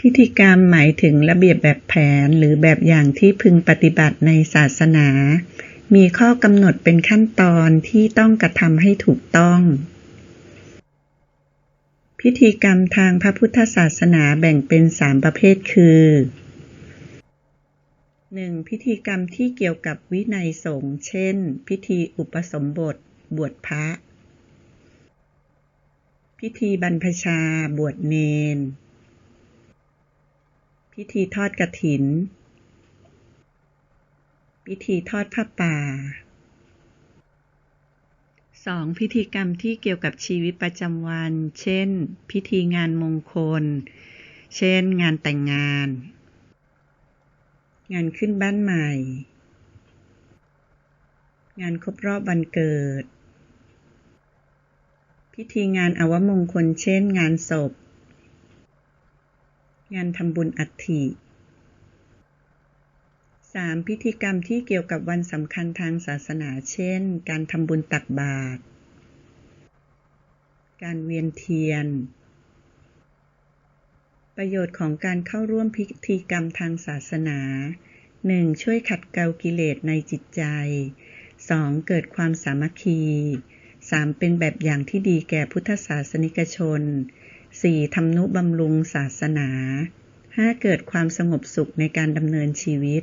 พิธีกรรมหมายถึงระเบียบแบบแผนหรือแบบอย่างที่พึงปฏิบัติในศาสนา มีข้อกำหนดเป็นขั้นตอนที่ต้องกระทำให้ถูกต้อง พิธีกรรมทางพระพุทธศาสนาแบ่งเป็นสามประเภทคือ 1. พิธีกรรมที่เกี่ยวกับวินัยสงฆ์เช่น พิธีอุปสมบท บวชพระ พิธีบรรพชา บวชเนน พิธีทอดกฐิน พิธีทอดผ้าป่า 2. พิธีกรรมที่เกี่ยวกับชีวิตประจำวัน เช่น พิธีงานมงคล เช่น งานแต่งงาน งานขึ้นบ้านใหม่ งานครบรอบวันเกิด พิธีงานอวมงคล เช่น งานศพ งานทำบุญอัฐิ 3. พิธีกรรมที่เกี่ยวกับวันสำคัญทางศาสนาเช่น การทำบุญตักบาตร การเวียนเทียน ประโยชน์ของการเข้าร่วมพิธีกรรมทางศาสนา 1. ช่วยขัดเกลากิเลสในจิตใจ 2. เกิดความสามัคคี 3. เป็นแบบอย่างที่ดีแก่พุทธศาสนิกชน 4. ทำนุบำรุงศาสนา 5. เกิดความสงบสุขในการดำเนินชีวิต